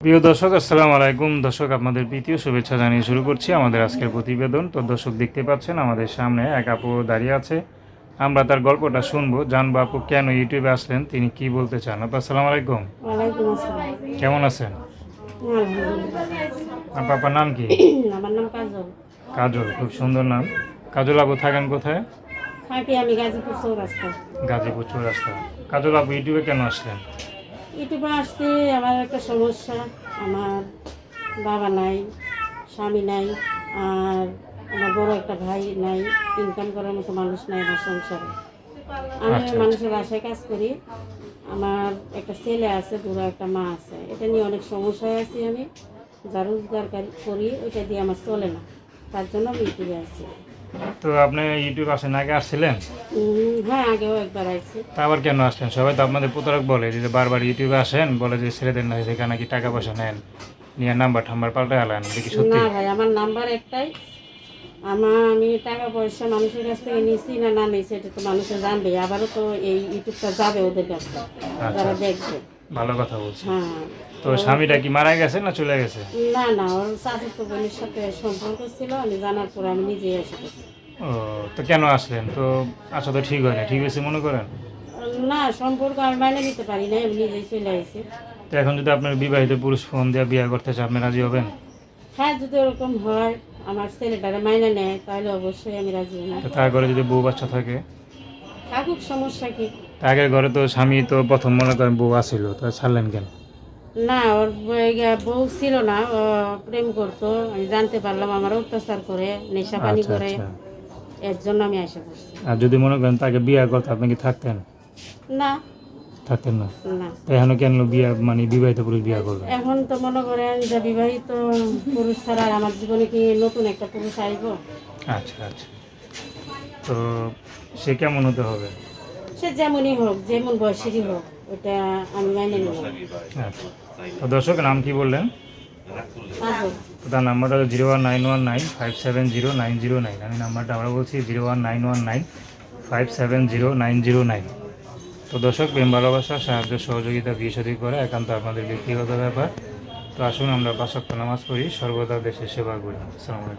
প্রিয় দর্শক আসসালামু আলাইকুম। দর্শক আপনাদের প্রীতীয় শুভেচ্ছা জানিয়ে শুরু করছি আমাদের আজকের প্রতিবেদন। তো দর্শক দেখতে পাচ্ছেন আমাদের সামনে এক আপু দাঁড়িয়ে আছে। আমরা তার গল্পটা শুনব জানব আপু কেন ইউটিউবে আসলেন তিনি কি বলতে চান। আপু আসসালামু আলাইকুম। কেমন আছেন? আপনার আপনার নাম কি? আমার নাম কাজল। কাজল খুব সুন্দর নাম। কাজল আপু থাকেন কোথায়? থাকি আমি গাজীপুর চৌরাস্তা। গাজীপুর চৌরাস্তা। কাজল আপু ইউটিউবে কেন আসলেন? ইউটিউবে আসতে আমার একটা সমস্যা। আমার বাবা নাই স্বামী নাই আর আমার বড় একটা ভাই নাই ইনকাম করার মতো মানুষ নাই আমার সংসারে। আমি আচ্ছা, মানুষের বাসায় কাজ করি। আমার একটা ছেলে আছে বুড়ো একটা মা আছে। এটা নিয়ে অনেক সমস্যায় আছি আমি। যা রোজগার করি ওইটা দিয়ে আমার চলে না। তার জন্য আমি ইউটিউবে আছি। তো আপনি ইউটিউব আসেন আগে আসছিলেন? হ্যাঁ আগেও একবার আইছি। তা আবার কেন আসলেন? সবাই তো আপনাদের প্রতারক বলে যে বারবার ইউটিউবে আসেন বলে যে ছেলেদের না সেখানে নাকি টাকা পয়সা নেন নিয়ে নাম্বার ঠাম্বার পাল্টে আলেন দেখি সত্যি? না ভাই আমার নাম্বার একটাই। আমার আমি টাকা পয়সা মানুষের কাছ থেকে নিছি না না নিছি এটা তো মানুষে জানবে আবারও তো এই ইউটিউবটা যাবে ওদের কাছে যারা দেখবে। ভালো কথা বলছি হ্যাঁ। তো স্বামীটা কি মারা গেছে না চলে গেছে? না না ওর চাচাতো বোনের সাথে সম্পর্ক ছিল আমি জানার পর আমি নিজেই এসে ও তো কেন আসলেন? তো আসা তো ঠিক হয় না ঠিক হয়েছে মনে করেন? না সম্পর্ক আমি মাইনে নিতে পারি না আমি নিজেই চলে আসি তো এখন যদি আপনার বিবাহিত পুরুষ ফোন দিয়ে বিয়ে করতে চান আপনি রাজি হবেন? হ্যাঁ যদি ওরকম হয় আমার ছেলেটারে মাইনে নেয় তাহলে অবশ্যই আমি রাজি না তো তার ঘরে যদি বউ বাচ্চা থাকে? থাকুক সমস্যা কি? তা আগের ঘরে তো স্বামী তো প্রথম মনে করেন বউ আসিল তো ছাড়লেন কেন? না ওর বউ- ছিল না প্রেম করতো আমি জানতে পারলাম আমার অত্যাচার করে নেশা পানি আচ্ছা করে আচ্ছা। এর জন্য আমি আসা করছি। আর যদি মনে করেন তাকে বিয়ে করতে আপনি কি থাকতেন? না। থাকতেন না? এখন কেন বিয়ে মানে বিবাহিত পুরুষ বিয়ে করবেন এখন তো মনে করেন যে বিবাহিত পুরুষ ছাড়া আমার জীবনে কি নতুন একটা পুরুষ আসব? আচ্ছা আচ্ছা। তো সে কেমন হতে হবে? সে যেমনই হোক যেমন বয়সেরই হোক ওটা আমি মাইনে নেব। আচ্ছা দর্শক নাম কি বললেন? তার নাম্বারটা হলো zero one nine one nine five seven zero nine zero nine. আমি নাম্বারটা আবার বলছি zero one nine one nine five seven zero nine zero nine. তো দর্শক প্রেম ভালোবাসা সাহায্য সহযোগিতা বিয়ে সাদী করা একান্ত আপনাদের ব্যক্তিগত ব্যাপার। তো আসুন আমরা বাসক্ত নামাজ পড়ি সর্বদা দেশের সেবা করি। আসসালামু আলাইকুম।